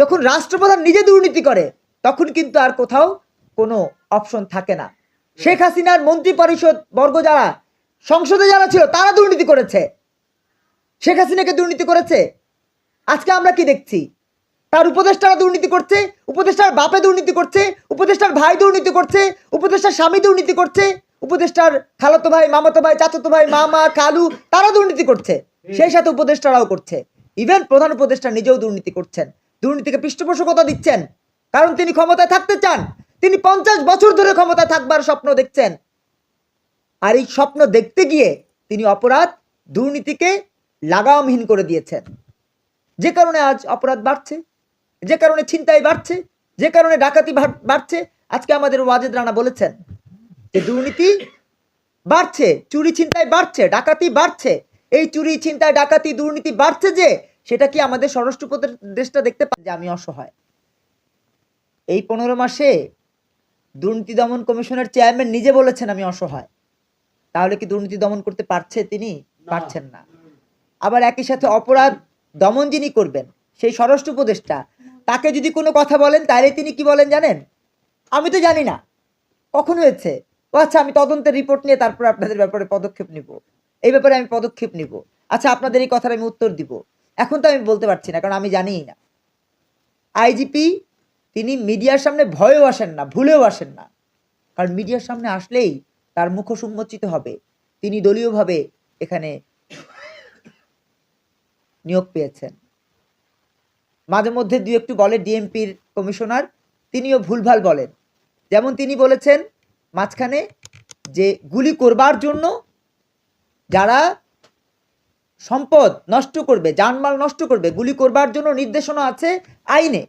যখন রাষ্ট্রপ্রধান নিজে দুর্নীতি করে, তখন কিন্তু আর কোথাও কোনো অপশন থাকে না। শেখ হাসিনার মন্ত্রী পরিষদ বর্গ যারা, সংসদে যারা ছিল, তারা দুর্নীতি করেছে। শেখ হাসিনাকে দুর্নীতি করেছে। আজকে আমরা কি দেখছি? তার উপদেষ্টারা দুর্নীতি করছে, উপদেষ্টার বাপে দুর্নীতি করছে, উপদেষ্টার ভাই দুর্নীতি করছে, উপদেষ্টার স্বামী দুর্নীতি করছে, উপদেষ্টার খালাতো ভাই, মামাতো ভাই, চাচাতো ভাই, মামা, কালু, তারা দুর্নীতি করছে। সেই সাথে উপদেষ্টারাও করছে। ইভেন প্রধান উপদেষ্টা নিজেও দুর্নীতি করছেন। দুর্নীতিকে পৃষ্ঠপোষকতা দিচ্ছেন। কারণ তিনি ক্ষমতায় থাকতে চান। তিনি পঞ্চাশ বছর ধরে ক্ষমতায় থাকবার স্বপ্ন দেখছেন। আর এই স্বপ্ন দেখতে গিয়ে তিনি অপরাধ, দুর্নীতিকে লাগামহীন করে দিয়েছেন। যে কারণে আজ অপরাধ বাড়ছে, যে কারণে ছিনতাই বাড়ছে, যে কারণে ডাকাতি বাড়- বাড়ছে, আজকে আমাদের ওয়াজেদ রানা বলেছেন যে দুর্নীতি বাড়ছে, চুরি ছিনতাই বাড়ছে, ডাকাতি বাড়ছে। এই চুরি, ছিনতাই, ডাকাতি, দুর্নীতি বাড়ছে যে সেটা কি আমাদের স্বরাষ্ট্র উপদেশটা দেখতে পাচ্ছে যে আমি অসহায়? এই পনেরো মাসে দুর্নীতি দমন কমিশনের চেয়ারম্যান নিজে বলেছেন আমি অসহায়। তাহলে কি দুর্নীতি দমন করতে পারছে তিনি? পারছেন না। আবার একই সাথে অপরাধ দমন যিনি করবেন সেই স্বরাষ্ট্র উপদেষ্টা তাকে যদি কোনো কথা বলেন তাহলে তিনি কি বলেন জানেন? আমি তো জানি না। কখন হয়েছে? ও আচ্ছা আমি তদন্তের রিপোর্ট নিয়ে তারপর আপনাদের ব্যাপারে পদক্ষেপ নিব। এই ব্যাপারে আমি পদক্ষেপ নিব। আচ্ছা আপনাদের এই কথার আমি উত্তর দিব। এখন তো আমি বলতে পারছি না, কারণ আমি জানিই না। আইজিপি তিনি মিডিয়ার সামনে ভয়েও আসেন না, ভুলেও আসেন না। কারণ মিডিয়ার সামনে আসলেই তার মুখোশ উন্মোচিত হবে। তিনি দলীয়ভাবে এখানে নিয়োগ পেয়েছেন। মাঝে মধ্যে দু একটু বলে ডিএমপির কমিশনার, তিনিও ভুলভাল বলেন। যেমন তিনি বলেছেন, মাঝখানে যে গুলি করবার জন্য যারা সম্পদ নষ্ট করবে, জানমাল নষ্ট করবে, গুলি করবার জন্য নির্দেশনা আছে আইনে।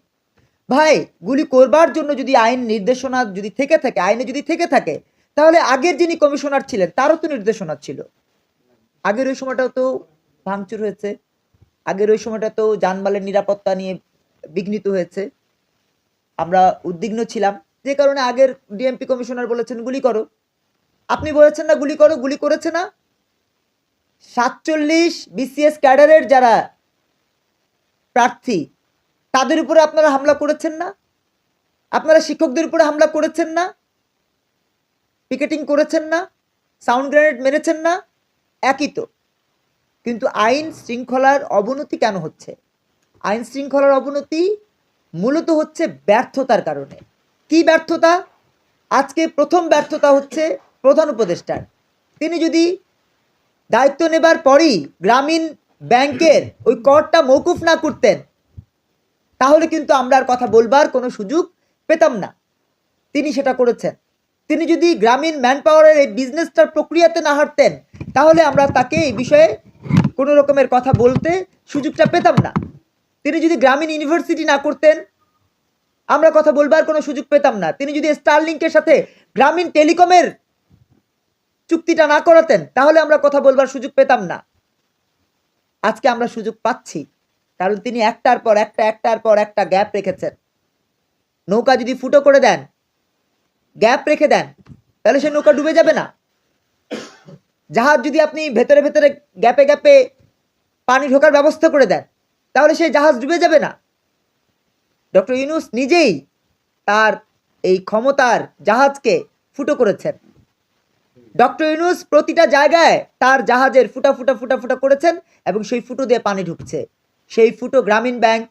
ভাই, গুলি করবার জন্য যদি আইন নির্দেশনা যদি থেকে থাকে, আইনে যদি থেকে থাকে, তাহলে আগের যিনি কমিশনার ছিলেন, তারও তো নির্দেশনা ছিল। আগের ওই সময়টাও তো ভাঙচুর হয়েছে। আগের ওই সময়টা তো যানবালের নিরাপত্তা নিয়ে বিঘ্নিত হয়েছে। আমরা উদ্বিগ্ন ছিলাম। যে কারণে আগের ডিএমপি কমিশনার বলেছেন, গুলি করো। আপনি বলেছেন না, গুলি করো। গুলি করেছে না। সাতচল্লিশ বিসিএস ক্যাডারের যারা প্রার্থী, তাদের উপরে আপনারা হামলা করেছেন না? আপনারা শিক্ষকদের উপরে হামলা করেছেন না? পিকেটিং করেছেন না? সাউন্ড গ্রেনেড মেরেছেন না? একই তো। কিন্তু আইন শৃঙ্খলার অবনতি কেন হচ্ছে? আইন শৃঙ্খলার অবনতি মূলত হচ্ছে ব্যর্থতার কারণে। কি ব্যর্থতা? আজকে প্রথম ব্যর্থতা হচ্ছে প্রধান উপদেষ্টার। তিনি যদি দায়িত্ব নেবার পরই গ্রামীণ ব্যাংকের ওই করটা মৌকুফ না করতেন, তাহলে কিন্তু আমরা আর কথা বলবার কোনো সুযোগ পেতাম না। তিনি সেটা করেছেন। তিনি যদি গ্রামীণ ম্যান পাওয়ারের এই বিজনেসটার প্রক্রিয়াতে না হাঁটতেন, তাহলে আমরা তাকে এই বিষয়ে কোনো রকমের কথা বলতে সুযোগটা পেতাম না। তিনি যদি গ্রামীণ ইউনিভার্সিটি না করতেন, আমরা কথা বলবার কোনো সুযোগ পেতাম না। তিনি যদি স্টারলিংকের সাথে গ্রামীণ টেলিকমের চুক্তিটা না করাতেন, তাহলে আমরা কথা বলবার সুযোগ পেতাম না। আজকে আমরা সুযোগ পাচ্ছি, কারণ তিনি একটার পর একটা, একটার পর একটা গ্যাপ রেখেছেন। নৌকা যদি ফুটো করে দেন, গ্যাপ রেখে দেন, তাহলে সে নৌকা ডুবে যাবে না। জাহাজ যদি আপনি ভেতরে ভেতরে গ্যাপে গ্যাপে পানি ঢোকার ব্যবস্থা করে দেন, তাহলে সেই জাহাজ ডুবে যাবে না। ডক্টর ইউনুস নিজেই তার এই ক্ষমতার জাহাজকে ফুটো করেছেন। ডক্টর ইউনুস প্রতিটা জায়গায় তার জাহাজের ফুটা ফুটা ফুটা ফুটা করেছেন এবং সেই ফুটো দিয়ে পানি ঢুকছে। সেই ফুটো গ্রামীণ ব্যাংক,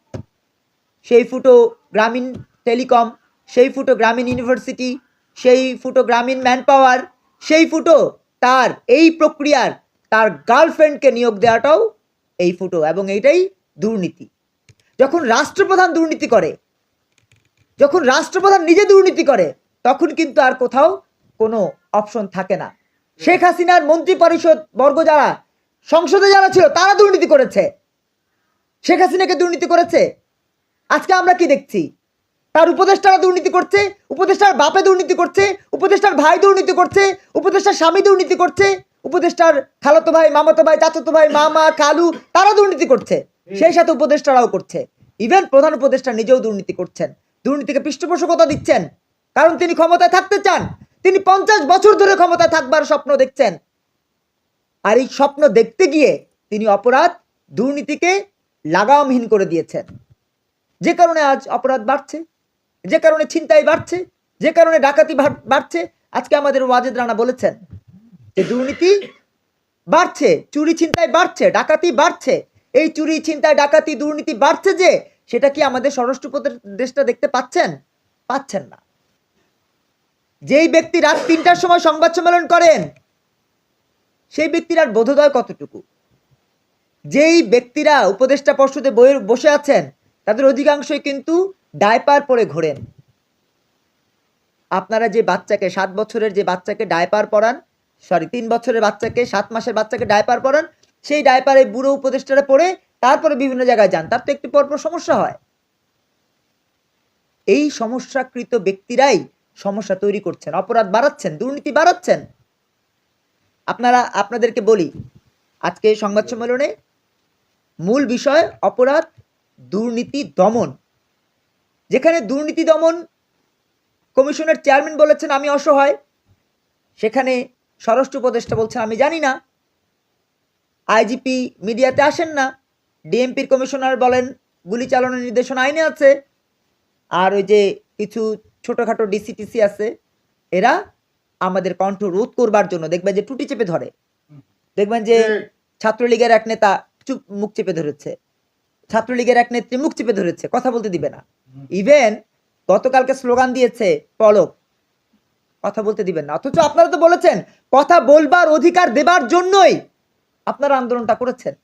সেই ফুটো গ্রামীণ টেলিকম, সেই ফুটো গ্রামীণ ইউনিভার্সিটি, সেই ফুটো গ্রামীণ ম্যান পাওয়ার সেই ফুটো তার এই প্রক্রিয়ার তার গার্লফ্রেন্ডকে নিয়োগ দেওয়াটাও এই ফুটো এবং এইটাই দুর্নীতি। যখন রাষ্ট্রপ্রধান দুর্নীতি করে, যখন রাষ্ট্রপ্রধান নিজে দুর্নীতি করে, তখন কিন্তু আর কোথাও কোনো অপশন থাকে না। শেখ হাসিনার মন্ত্রী পরিষদ বর্গ যারা, সংসদে যারা ছিল, তারা দুর্নীতি করেছে। শেখ হাসিনাকে দুর্নীতি করেছে। আজকে আমরা কি দেখছি? তার উপদেষ্টারা দুর্নীতি করছে, উপদেষ্টার বাপে দুর্নীতি করছে, উপদেষ্টার ভাই দুর্নীতি করছে, উপদেষ্টার স্বামী দুর্নীতি করছে, উপদেষ্টার খালাতো ভাই, মামাতো ভাই, চাচাতো ভাই, মামা কালু তারা দুর্নীতি করছে। সেই সাথে উপদেষ্টারাও করছে। ইভেন প্রধান উপদেষ্টা নিজেও দুর্নীতি করছেন। দুর্নীতিকে পৃষ্ঠপোষকতা দিচ্ছেন। কারণ তিনি ক্ষমতায় থাকতে চান। তিনি পঞ্চাশ বছর ধরে ক্ষমতা থাকবার স্বপ্ন দেখছেন। আর এই স্বপ্ন দেখতে গিয়ে তিনি অপরাধ দুর্নীতিকে লাগামহীন করে দিয়েছেন। যে কারণে আজ অপরাধ বাড়ছে, যে কারণে ছিনতাই বাড়ছে, যে কারণে ডাকাতি বাড়- বাড়ছে, আজকে আমাদের ওয়াজেদ রানা বলেছেন যে দুর্নীতি বাড়ছে, চুরি ছিনতাই বাড়ছে, ডাকাতি বাড়ছে। এই চুরি, ছিনতাই, ডাকাতি, দুর্নীতি বাড়ছে যে, সেটা কি আমাদের স্বরাষ্ট্র দেশটা দেখতে পাচ্ছেন? পাচ্ছেন না। যেই ব্যক্তি রাত তিনটার সময় সংবাদ সম্মেলন করেন, সেই ব্যক্তির আর বোধোদয় কতটুকু? যেই ব্যক্তিরা উপদেষ্টা পর্ষদে বইয়ের বসে আছেন, তাদের অধিকাংশই কিন্তু ডায়পার পরে ঘোরেন। আপনারা যে বাচ্চাকে, সাত বছরের যে বাচ্চাকে ডায়পার পরান, সরি, তিন বছরের বাচ্চাকে, সাত মাসের বাচ্চাকে ডায়পার পরান, সেই ডায়পারে বুড়ো উপদেষ্টারা পড়ে তারপরে বিভিন্ন জায়গায় যান। তার তো একটু পরপর সমস্যা হয়। এই সমস্যাকৃত ব্যক্তিরাই সমস্যা তৈরি করছেন, অপরাধ বাড়াচ্ছেন, দুর্নীতি বাড়াচ্ছেন। আপনারা, আপনাদেরকে বলি, আজকে সংবাদ সম্মেলনে মূল বিষয় অপরাধ, দুর্নীতি, দমন। যেখানে দুর্নীতি দমন কমিশনের চেয়ারম্যান বলেছেন, আমি অসহায়। সেখানে স্বরাষ্ট্র উপদেষ্টা বলছেন, আমি জানি না। আইজিপি মিডিয়াতে আসেন না। ডিএমপির কমিশনার বলেন, গুলি চালানোর নির্দেশনা আইনে আছে। আর ওই যে কিছু ছোটোখাটো ডিসিটিসি আছে এরা আমাদের কণ্ঠ রোধ করবার জন্য দেখবেন যে টুটি চেপে ধরে। দেখবেন যে ছাত্রলীগের এক নেতা চুপ মুখ চেপে ধরেছে। ছাত্রলীগের এক নেত্রী মুখ চেপে ধরেছে কথা বলতে দিবে না। ইভেন গতকালকে স্লোগান দিয়েছে পলক কথা বলতে দিবেন না। অথচ আপনারা তো বলেছেন কথা বলবার অধিকার দেবার জন্যই আপনারা আন্দোলনটা করেছেন।